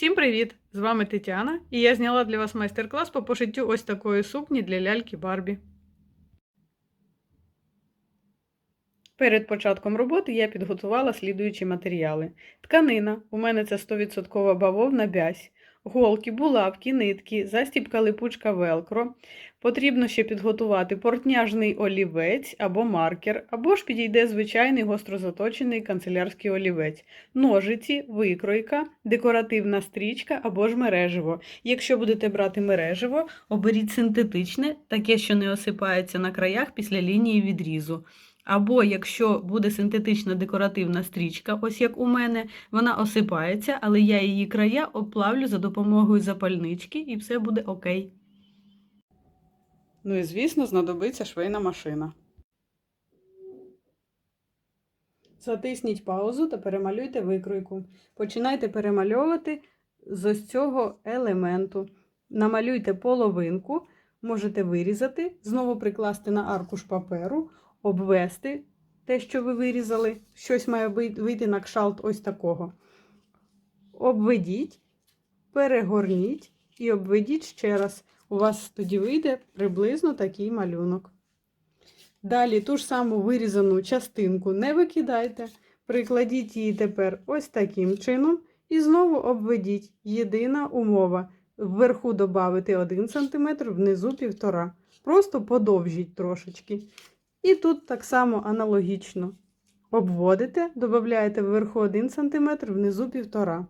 Всім привіт! З вами Тетяна, і я зняла для вас майстер-клас по пошиттю ось такої сукні для ляльки Барбі. Перед початком роботи я підготувала слідуючі матеріали. Тканина, у мене це 100% бавовна бязь, голки, булавки, нитки, застібка липучка велкро. Потрібно ще підготувати портняжний олівець або маркер, або ж підійде звичайний гострозаточений канцелярський олівець, ножиці, викройка, декоративна стрічка або ж мереживо. Якщо будете брати мереживо, оберіть синтетичне, таке, що не осипається на краях після лінії відрізу. Або якщо буде синтетична декоративна стрічка, ось як у мене, вона осипається, але я її края обплавлю за допомогою запальнички і все буде окей. Ну і звісно, знадобиться швейна машина. Затисніть паузу та перемалюйте викройку. Починайте перемальовувати з ось цього елементу. Намалюйте половинку, можете вирізати, знову прикласти на аркуш паперу, обвести те, що ви вирізали. Щось має вийти на кшалт ось такого. Обведіть, перегорніть і обведіть ще раз. У вас тоді вийде приблизно такий малюнок. Далі ту ж саму вирізану частинку не викидайте, прикладіть її тепер ось таким чином і знову обведіть. Єдина умова. Вверху додати 1 см, внизу 1,5 Просто подовжіть трошечки. І тут так само аналогічно обводите, додаєте вверху 1 см, внизу 1,5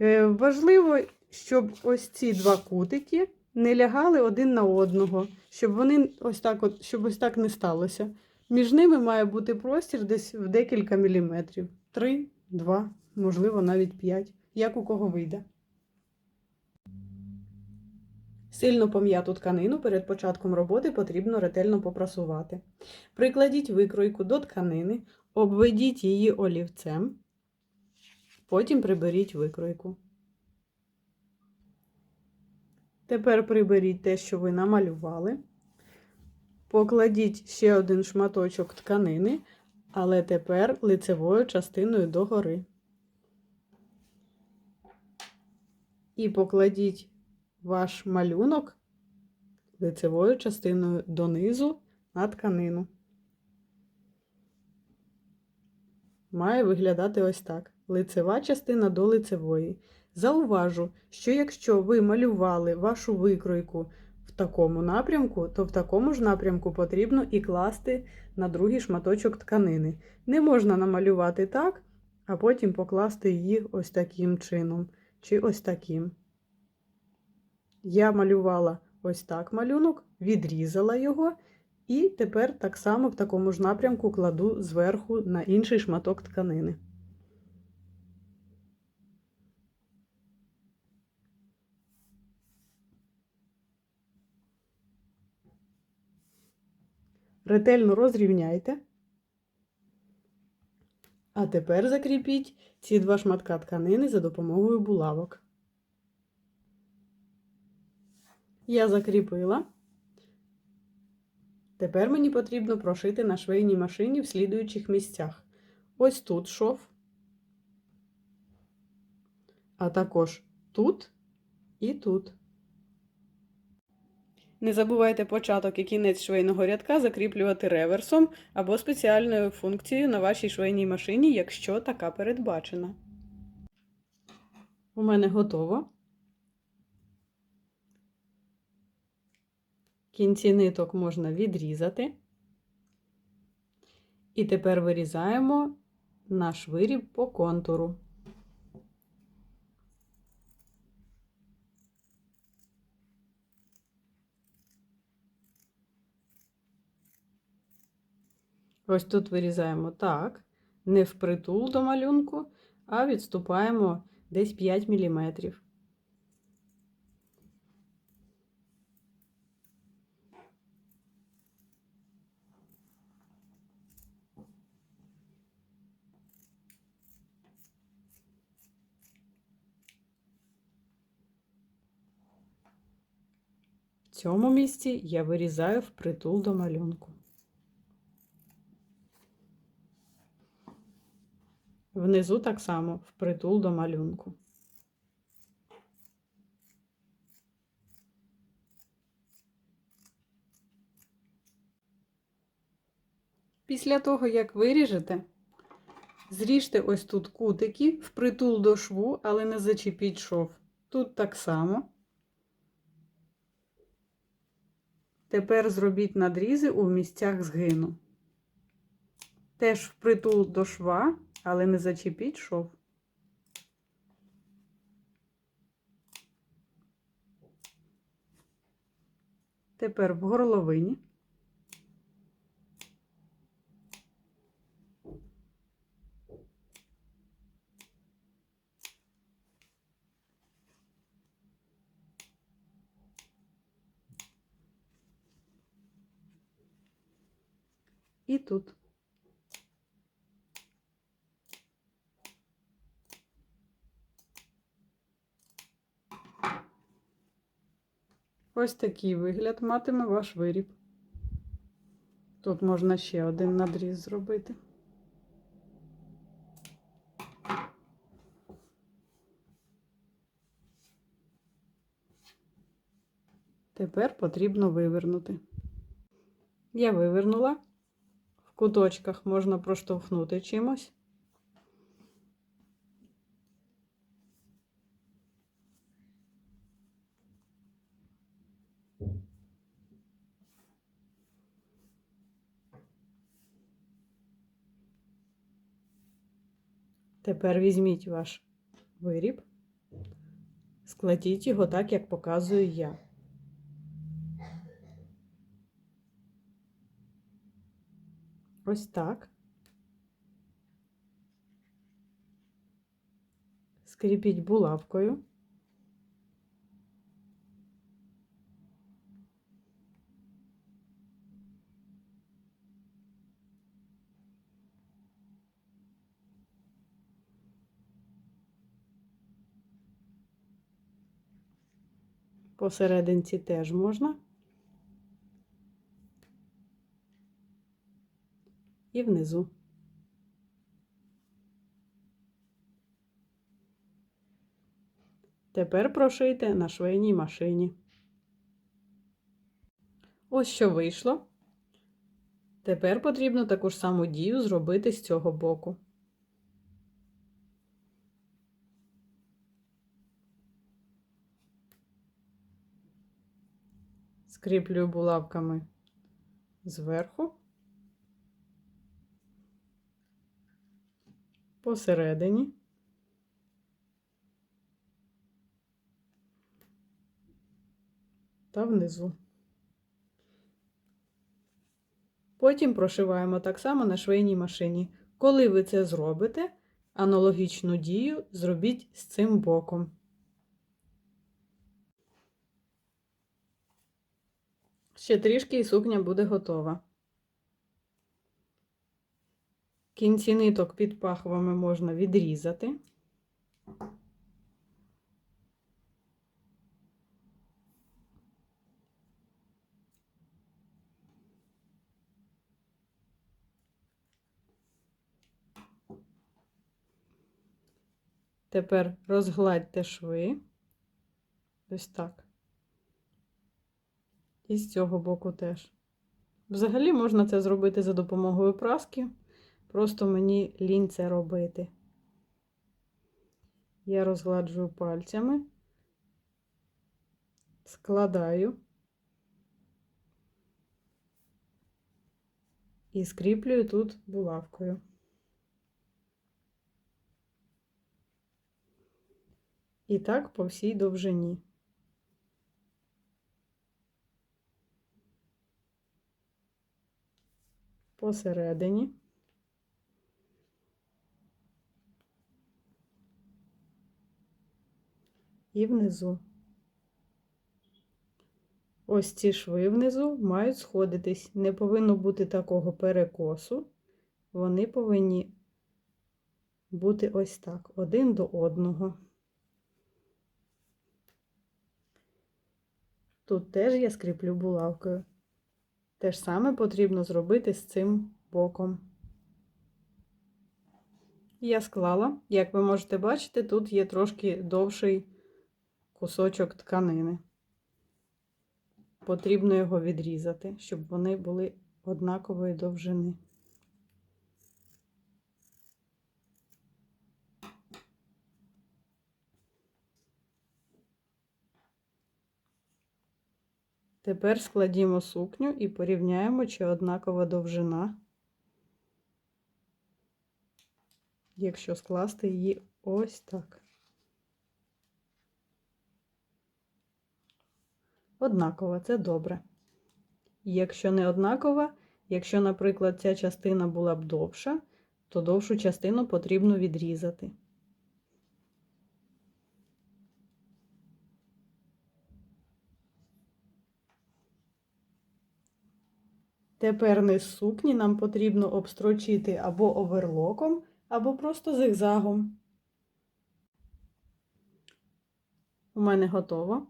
е, Важливо, щоб ось ці два кутики не лягали один на одного, щоб вони ось так от, щоб ось так не сталося. Між ними має бути простір десь в декілька міліметрів. 3, 2, можливо, навіть 5, як у кого вийде. Сильно пом'яту тканину перед початком роботи потрібно ретельно попрасувати. Прикладіть викройку до тканини, обведіть її олівцем, потім приберіть викройку. Тепер приберіть те, що ви намалювали. Покладіть ще один шматочок тканини, але тепер лицевою частиною догори. І покладіть ваш малюнок лицевою частиною донизу на тканину. Має виглядати ось так. Лицева частина до лицевої. Зауважу, що якщо ви малювали вашу викройку в такому напрямку, то в такому ж напрямку потрібно і класти на другий шматочок тканини. Не можна намалювати так, а потім покласти її ось таким чином, чи ось таким. Я малювала ось так малюнок, відрізала його, і тепер так само в такому ж напрямку кладу зверху на інший шматок тканини. Ретельно розрівняйте. А тепер закріпіть ці два шматка тканини за допомогою булавок. Я закріпила. Тепер мені потрібно прошити на швейній машині в слідуючих місцях. Ось тут шов, а також тут і тут. Не забувайте початок і кінець швейного рядка закріплювати реверсом або спеціальною функцією на вашій швейній машині, якщо така передбачена. У мене готово. Кінці ниток можна відрізати. І тепер вирізаємо наш виріб по контуру. Ось тут вирізаємо так, не впритул до малюнку, а відступаємо десь 5 мм. цьому місці я вирізаю впритул до малюнку. Внизу так само впритул до малюнку. Після того, як виріжете, зріжте ось тут кутики впритул до шву, але не зачепіть шов. Тут так само. Тепер зробіть надрізи у місцях згину. Теж впритул до шва, але не зачепіть шов. Тепер в горловині. І тут. Ось такий вигляд матиме ваш виріб. Тут можна ще один надріз зробити. Тепер потрібно вивернути. Я вивернула. Куточках можна проштовхнути чимось. Тепер візьміть ваш виріб, складіть його так, як показую я. Ось так. Скріпіть булавкою. Посерединці теж можна. І внизу. Тепер прошийте на швейній машині. Ось що вийшло. Тепер потрібно таку ж саму дію зробити з цього боку. Скріплюю булавками зверху, посередині. Та внизу. Потім прошиваємо так само на швейній машині. Коли ви це зробите, аналогічну дію зробіть з цим боком. Ще трішки і сукня буде готова. Кінці ниток під пахвами можна відрізати. Тепер розгладьте шви. Ось так. І з цього боку теж. Взагалі можна це зробити за допомогою праски. Просто мені лінь це робити. Я розгладжую пальцями, складаю і скріплюю тут булавкою. І так по всій довжині. Посередині. І внизу. Ось ці шви внизу мають сходитись. Не повинно бути такого перекосу. Вони повинні бути ось так, один до одного. Тут теж я скріплю булавкою. Те ж саме потрібно зробити з цим боком. Я склала, як ви можете бачити, тут є трошки довший кусочок тканини. Потрібно його відрізати, щоб вони були однакової довжини. Тепер складімо сукню і порівняємо, чи однакова довжина, якщо скласти її ось так. Однакова, це добре. Якщо не однакова, якщо, наприклад, ця частина була б довша, то довшу частину потрібно відрізати. Тепер низ сукні нам потрібно обстрочити або оверлоком, або просто зигзагом. У мене готово.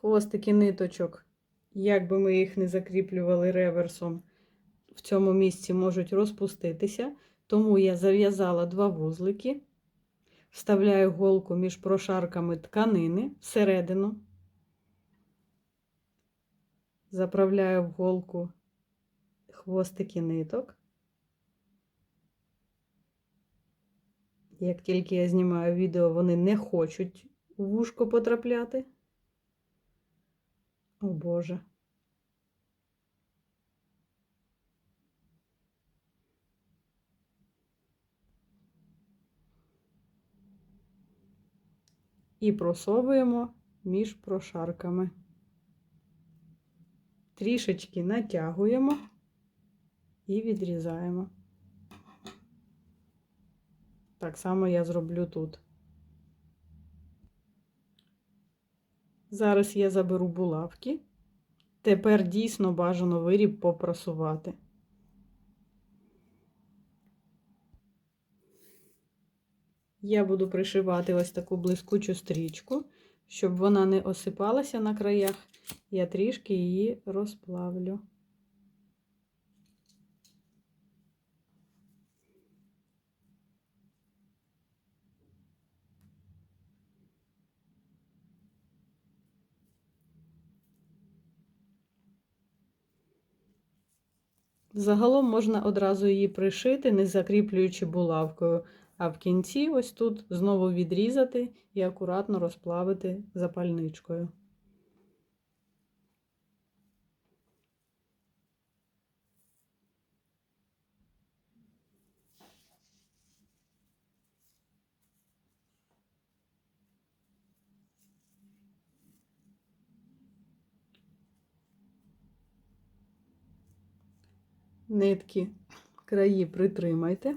Хвостики ниточок, як би ми їх не закріплювали реверсом, в цьому місці можуть розпуститися, тому я зав'язала два вузлики, вставляю голку між прошарками тканини всередину, заправляю в голку хвостики ниток. Як тільки я знімаю відео, вони не хочуть у вушко потрапляти. О Боже. І просовуємо між прошарками. Трішечки натягуємо і відрізаємо. Так само я зроблю тут. Зараз я заберу булавки. Тепер дійсно бажано виріб попросувати. Я буду пришивати ось таку блискучу стрічку, щоб вона не осипалася на краях, я трішки її розплавлю. Загалом можна одразу її пришити, не закріплюючи булавкою, а в кінці ось тут знову відрізати і акуратно розплавити запальничкою. Нитки краї притримайте.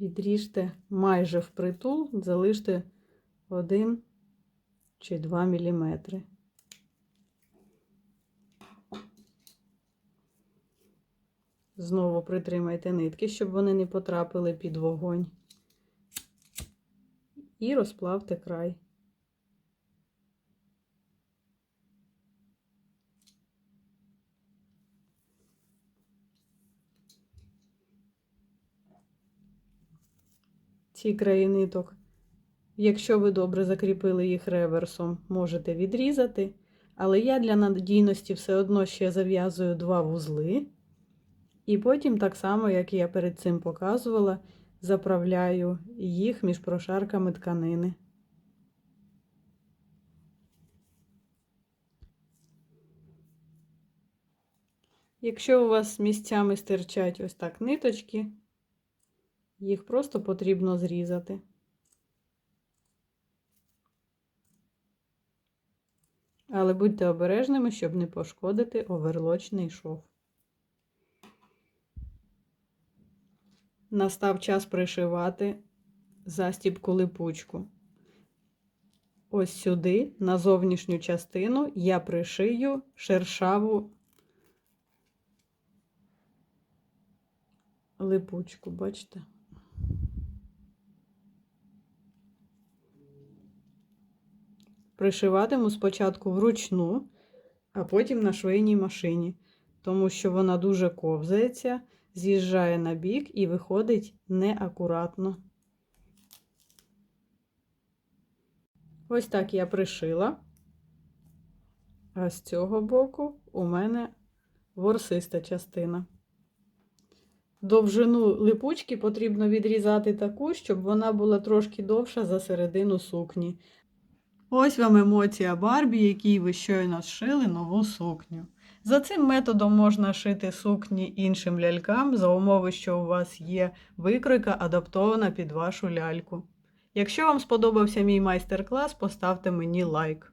Відріжте майже впритул, залиште 1 чи 2 міліметри. Знову притримайте нитки, щоб вони не потрапили під вогонь. І розплавте край. Ці краї ниток. Якщо ви добре закріпили їх реверсом, можете відрізати. Але я для надійності все одно ще зав'язую два вузли. І потім, так само, як я перед цим показувала, заправляю їх між прошарками тканини. Якщо у вас місцями стирчать ось так ниточки, їх просто потрібно зрізати. Але будьте обережними, щоб не пошкодити оверлочний шов. Настав час пришивати застібку липучку. Ось сюди, на зовнішню частину, я пришию шершаву липучку, бачите? Пришиватиму спочатку вручну, а потім на швейній машині, тому що вона дуже ковзається, з'їжджає на бік і виходить неакуратно. Ось так я пришила, а з цього боку у мене ворсиста частина. Довжину липучки потрібно відрізати таку, щоб вона була трошки довша за середину сукні. Ось вам емоція Барбі, якій ви щойно зшили нову сукню. За цим методом можна шити сукні іншим лялькам за умови, що у вас є викройка адаптована під вашу ляльку. Якщо вам сподобався мій майстер-клас, поставте мені лайк.